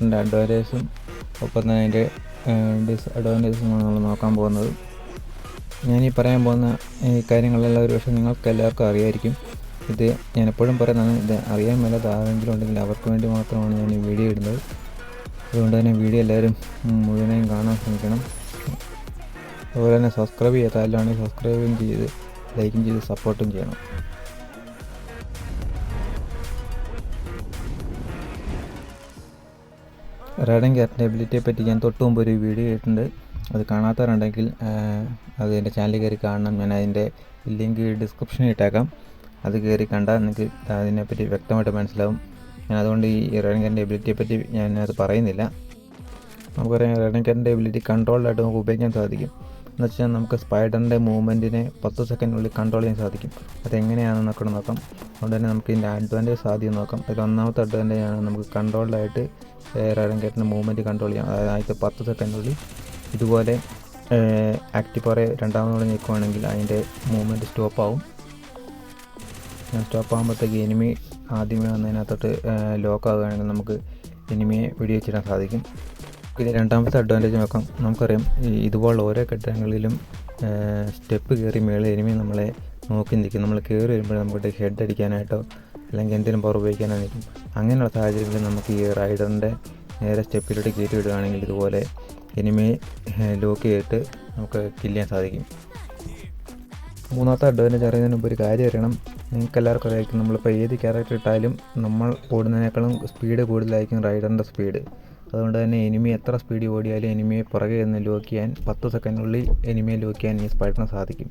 ക്യാരറ്റിന്റെ അഡ്വാന്റേജും ഒപ്പം തന്നെ അതിന്റെ ഡിസ്അഡ്വാന്റേജസുമാണ് നമ്മൾ നോക്കാൻ പോകുന്നത്. ഞാൻ ഈ പറയാൻ പോകുന്ന ഈ കാര്യങ്ങളെല്ലാം ഒരു പക്ഷേ നിങ്ങൾക്ക് എല്ലാവർക്കും അറിയായിരിക്കും. ഇത് ഞാൻ എപ്പോഴും പറയുന്നതാണ് ഇത് അറിയാൻ മേലാത്ത ആരെങ്കിലും ഉണ്ടെങ്കിൽ അവർക്ക് വേണ്ടി മാത്രമാണ് ഞാൻ ഈ വീഡിയോ ഇടുന്നത്. അതുകൊണ്ട് തന്നെ വീഡിയോ എല്ലാവരും മുഴുവനായും കാണാൻ ശ്രമിക്കണം. അതുപോലെ തന്നെ സബ്സ്ക്രൈബ് ചെയ്യാത്ത ആരെല്ലാണെങ്കിൽ സബ്സ്ക്രൈബും ചെയ്ത് ലൈക്കും ചെയ്ത് സപ്പോർട്ടും ചെയ്യണം. റൈഡിങ് എബിലിറ്റിയെ പറ്റി ഞാൻ തൊട്ട് മുമ്പ് ഒരു വീഡിയോ ഇട്ടിട്ടുണ്ട്. അത് കാണാത്തവരുണ്ടെങ്കിൽ അത് എന്റെ ചാനലിൽ കയറി കാണണം. ഞാൻ അതിന്റെ ലിങ്ക് ഡിസ്ക്രിപ്ഷനിൽ ഇട്ടേക്കാം. അത് കയറി കണ്ടാൽ നിങ്ങൾക്ക് അതിനെപ്പറ്റി വ്യക്തമായിട്ട് മനസ്സിലാവും. ഞാൻ അതുകൊണ്ട് ഈ റൈഡിങ് എബിലിറ്റിയെ പറ്റി ഞാൻ അത് പറയുന്നില്ല. നമുക്കറിയാം എബിലിറ്റി കൺട്രോൾഡായിട്ട് നമുക്ക് ഉപയോഗിക്കാൻ സാധിക്കും. എന്ന് വെച്ചാൽ നമുക്ക് സ്പൈഡറിന്റെ മൂവ്മെന്റിനെ പത്ത് സെക്കൻഡിനുള്ളിൽ കൺട്രോൾ ചെയ്യാൻ സാധിക്കും. അതെങ്ങനെയാണെന്നൊക്കെ നോക്കാം. അതുകൊണ്ട് തന്നെ നമുക്ക് ഇതിന്റെ അഡ്വാന്റേജ് ആദ്യം നോക്കാം. അതിൽ ഒന്നാമത്തെ അഡ്വാന്റേജ് ആണ് നമുക്ക് കൺട്രോൾഡായിട്ട് റൈഡൻ കയറ്റുന്ന മൂവ്മെന്റ് കൺട്രോൾ ചെയ്യാം. അതായത് ആദ്യത്തെ പത്ത് സെക്കൻഡിനുള്ളിൽ ഇതുപോലെ ആക്റ്റീവ് രണ്ടാമതോടെ നിൽക്കുവാണെങ്കിൽ അതിന്റെ മൂവ്മെന്റ് സ്റ്റോപ്പ് ആവും. സ്റ്റോപ്പ് ആകുമ്പോഴത്തേക്ക് എനിമി ആദ്യമേ വന്നതിനകത്തോട്ട് ലോക്ക് ആകുകയാണെങ്കിൽ നമുക്ക് എനിമിയെ വെടിവെച്ചിടാൻ സാധിക്കും. പിന്നെ രണ്ടാമത്തെ അഡ്വാന്റേജ് നോക്കാം. നമുക്കറിയാം ഇതുപോലുള്ള ഓരോ കെട്ടിടങ്ങളിലും സ്റ്റെപ്പ് കയറി മേളിൽ എനിമി നമ്മളെ നോക്കി നിൽക്കും നമ്മൾ കയറി വരുമ്പോൾ നമുക്ക് ഹെഡ് അടിക്കാനായിട്ടോ അല്ലെങ്കിൽ എന്തെങ്കിലും പവർ ഉപയോഗിക്കാനായിരിക്കും അങ്ങനെയുള്ള സാഹചര്യങ്ങളിൽ നമുക്ക് ഈ റൈഡറിന്റെ നേരെ സ്റ്റെപ്പിലോട്ട് കയറ്റി വിടുകയാണെങ്കിൽ ഇതുപോലെ ഇനിമേ ലോക്ക് ചെയ്തിട്ട് നമുക്ക് കില്ല് ചെയ്യാൻ സാധിക്കും. മൂന്നാമത്തെ അഡ്വാന്റേജ് അറിയുന്നതിന് മുമ്പ് ഒരു കാര്യം അറിയണം. നിങ്ങൾക്ക് എല്ലാവർക്കും അറിയായിരിക്കും നമ്മളിപ്പോൾ ഏത് ക്യാരക്ടർ ഇട്ടാലും നമ്മൾ ഓടുന്നതിനേക്കാളും സ്പീഡ് കൂടുതലായിരിക്കും റൈഡറിന്റെ സ്പീഡ് അതുകൊണ്ട് തന്നെ എനിമി എത്ര സ്പീഡ് ഓടിയാലും എനിമിയെ പുറകെ നിന്ന് ലോക്ക് ചെയ്യാൻ പത്ത് സെക്കൻഡിനുള്ളിൽ എനിമിയെ ലോക്ക് ചെയ്യാൻ ഈ സ്പൈഡറിന് സാധിക്കും.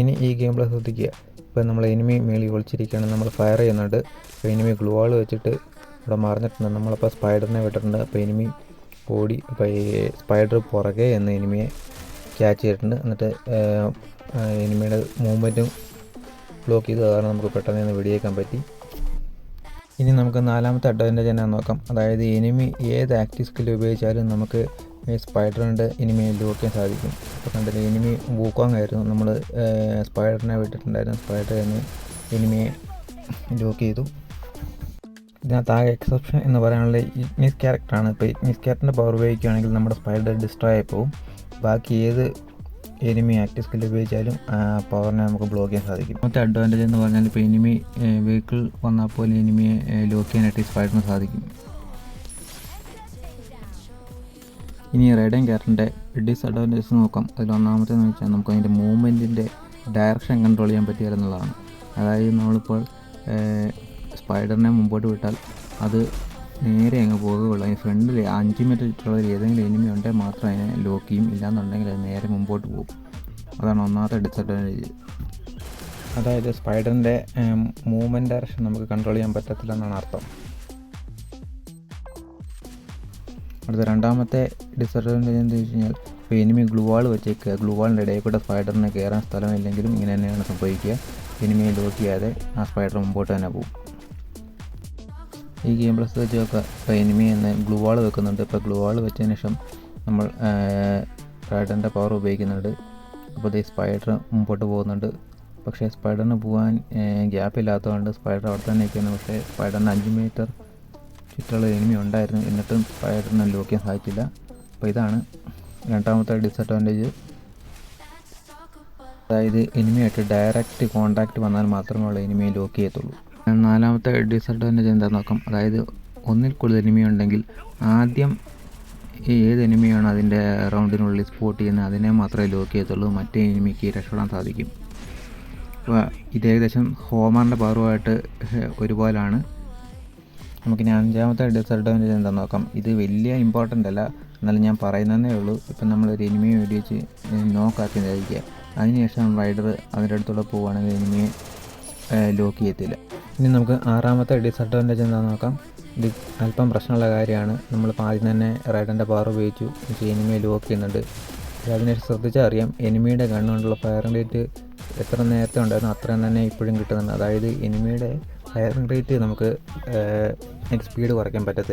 ഇനി ഈ ഗെയിം പ്ലേ ശ്രദ്ധിക്കുക. ഇപ്പോൾ നമ്മൾ എനിമി മേളിൽ ഒളിച്ചിരിക്കുകയാണ്. നമ്മൾ ഫയർ ചെയ്യുന്നുണ്ട്. അപ്പോൾ എനിമി ഗ്ലൂ വെച്ചിട്ട് ഇവിടെ മറിഞ്ഞിട്ടുണ്ട്. നമ്മളപ്പോൾ സ്പൈഡറിനെ വിട്ടിട്ടുണ്ട്. അപ്പോൾ എനിമി ഓടി അപ്പോൾ ഈ സ്പൈഡർ പുറകെ എന്ന എനിമിയെ ക്യാച്ച് ചെയ്തിട്ടുണ്ട്. എന്നിട്ട് എനിമിയുടെ മൂവ്മെന്റും ബ്ലോക്ക് ചെയ്ത്. കാരണം നമുക്ക് പെട്ടെന്ന് തന്നെ വെടിയേക്കാൻ പറ്റി. ഇനി നമുക്ക് നാലാമത്തെ അഡ്വാന്റേജ് തന്നെ നോക്കാം. അതായത് എനിമി ഏത് ആക്റ്റീവ് സ്കിൽ ഉപയോഗിച്ചാലും നമുക്ക് ഈ എനിമിയെ ലോക്ക് ചെയ്യാൻ സാധിക്കും. അപ്പോൾ കണ്ടില്ല എനിമി വൂക്കോങ് ആയിരുന്നു നമ്മൾ സ്പൈഡറിനെ വിട്ടിട്ടുണ്ടായിരുന്നു സ്പൈഡർ എന്ന് എനിമിയെ ലോക്ക് ചെയ്തു. ഇതിനകത്ത് ആകെ എക്സെപ്ഷൻ എന്ന് പറയാനുള്ള ഇഗ്നിസ് ക്യാരക്ടറാണ്. ഇപ്പോൾ ഇഗ്നിസ് ക്യാരക്ടറിന്റെ പവർ ഉപയോഗിക്കുകയാണെങ്കിൽ നമ്മുടെ സ്പൈഡർ ഡിസ്ട്രോയ് ആയി പോകും. ബാക്കി ഏത് എനിമി ആക്റ്റീവ് സ്കിൽ ഉപയോഗിച്ചാലും പവറിനെ നമുക്ക് ബ്ലോക്ക് ചെയ്യാൻ സാധിക്കും. മൊത്തം അഡ്വാന്റേജ് എന്ന് പറഞ്ഞാൽ ഇപ്പോൾ എനിമി വെഹിക്കിൾ വന്നാൽ പോലും എനിമിയെ ലോക്ക് ചെയ്യാനായിട്ട് സ്പൈഡറിന് സാധിക്കും. ഇനി റൈഡിങ് ക്യാരറ്റിന്റെ ഡിസ്അഡ്വാന്റേജസ് നോക്കാം. അതിൽ ഒന്നാമത്തേന്ന് വെച്ചാൽ നമുക്ക് അതിന്റെ മൂവ്മെന്റിന്റെ ഡയറക്ഷൻ കൺട്രോൾ ചെയ്യാൻ പറ്റിയാലെന്നുള്ളതാണ് അതായത് നമ്മളിപ്പോൾ സ്പൈഡറിനെ മുമ്പോട്ട് വിട്ടാൽ അത് നേരെ അങ്ങ് പോകുകയുള്ളൂ. അതിന് ഫ്രണ്ടിൽ അഞ്ച് മീറ്റർ ചുറ്റുള്ള ഏതെങ്കിലും എനിമി ഉണ്ടെങ്കിൽ മാത്രം അതിനെ ലോക്ക് ചെയ്യും. ഇല്ലാന്നുണ്ടെങ്കിൽ അത് നേരെ മുമ്പോട്ട് പോകും. അതാണ് ഒന്നാമത്തെ ഡിസഡ്വാന്റേജ് അതായത് സ്പൈഡറിന്റെ മൂവ്മെന്റ് ഡയറക്ഷൻ നമുക്ക് കൺട്രോൾ ചെയ്യാൻ പറ്റത്തില്ല എന്നാണ് അർത്ഥം. അടുത്ത രണ്ടാമത്തെ ഡിസഡ്വാന്റേജ് എന്താ വെച്ച് കഴിഞ്ഞാൽ ഇപ്പോൾ എനിമി ഗ്ലൂ വാൾ വെച്ചേക്കുക ഗ്ലൂ ഇടയിൽ കൂടെ സ്പൈഡറിന് കയറാൻ സ്ഥലമില്ലെങ്കിലും ഇങ്ങനെ തന്നെയാണ് സംഭവിക്കുക. എനിമിയെ ലോക്ക് ചെയ്യാതെ ആ സ്പൈഡർ മുമ്പോട്ട് തന്നെ പോകും. ഈ ഗെയിം പ്ലസ് വെച്ച് നോക്കുക. ഇപ്പോൾ എനിമി എന്ന് ഗ്ലൂ വാൾ വെക്കുന്നുണ്ട്. ഇപ്പോൾ ഗ്ലൂ വാൾ വെച്ചതിന് ശേഷം നമ്മൾ സ്പൈഡറിന്റെ പവർ ഉപയോഗിക്കുന്നുണ്ട്. അപ്പോൾ ഈ സ്പൈഡർ മുമ്പോട്ട് പോകുന്നുണ്ട്. പക്ഷേ സ്പൈഡറിന് പോകാൻ ഗ്യാപ്പ് ഇല്ലാത്തതുകൊണ്ട് സ്പൈഡർ അവിടെ തന്നെ നിൽക്കുന്നു. പക്ഷേ സ്പൈഡറിന് അഞ്ച് മീറ്റർ ചുറ്റുള്ള എനിമി ഉണ്ടായിരുന്നു. എന്നിട്ടും സ്പൈഡറിനെ ലോക്ക് ചെയ്യാൻ സാധിച്ചില്ല. അപ്പോൾ ഇതാണ് രണ്ടാമത്തെ ഡിസഡ്വാന്റേജ് അതായത് എനിമിയായിട്ട് ഡയറക്റ്റ് കോണ്ടാക്റ്റ് വന്നാൽ മാത്രമേ ഉള്ള എനിമിയെ ലോക്ക് ചെയ്യത്തുള്ളൂ. നാലാമത്തെ ഡിസഡ്വാന്റേജ് എന്താണെന്ന് നോക്കാം. അതായത് ഒന്നിൽ കൂടുതൽ എനിമി ഉണ്ടെങ്കിൽ ആദ്യം ഏത് എനിമിയാണ് അതിന്റെ റൗണ്ടിനുള്ളിൽ സ്പോട്ട് ചെയ്യുന്നത്? അതിനെ മാത്രമേ ലോക്ക് ചെയ്യത്തുള്ളൂ. മറ്റേ എനിമിക്ക് രക്ഷപ്പെടാൻ സാധിക്കും. അപ്പോൾ ഇത് ഏകദേശം ഹോമറിന്റെ പവറുമായിട്ട് ഒരുപോലാണ് നമുക്കിനി അഞ്ചാമത്തെ ഡിസഡ്വാന്റേജ് എന്താണെന്ന് നോക്കാം. ഇത് വലിയ ഇമ്പോർട്ടന്റ് അല്ല. എന്നാലും ഞാൻ പറയുന്നതേ ഉള്ളൂ. ഇപ്പം നമ്മളൊരു എനിമിയെ വെടിവെച്ച് നോക്കാക്കി വിചാരിക്കുക അതിനുശേഷം റൈഡർ അവരുടെ അടുത്തൂടെ പോവുകയാണെങ്കിൽ എനിമിയെ ലോക്ക് ചെയ്യത്തില്ല. ഇനി നമുക്ക് ആറാമത്തെ ഡിസഡ്വാന്റേജ് എന്താണെന്ന് നോക്കാം. ഇത് അല്പം പ്രശ്നമുള്ള കാര്യമാണ്. നമ്മളിപ്പോൾ ആദ്യം തന്നെ റൈഡറിന്റെ പവർ ഉപയോഗിച്ചു. എനിമിയെ ലോക്ക് ചെയ്യുന്നുണ്ട്. അതിനെ ശ്രദ്ധിച്ചാൽ അറിയാം. എനിമിയുടെ കണ്ണുകൊണ്ടുള്ള ഫയറിംഗ് റേറ്റ് എത്ര നേരത്തെ ഉണ്ടായിരുന്നു അത്രയും തന്നെ ഇപ്പോഴും കിട്ടുന്നുണ്ട്. അതായത് എനിമിയുടെ ഫയറിംഗ് റേറ്റ് നമുക്ക് സ്പീഡ് കുറയ്ക്കാൻ പറ്റത്തില്ല.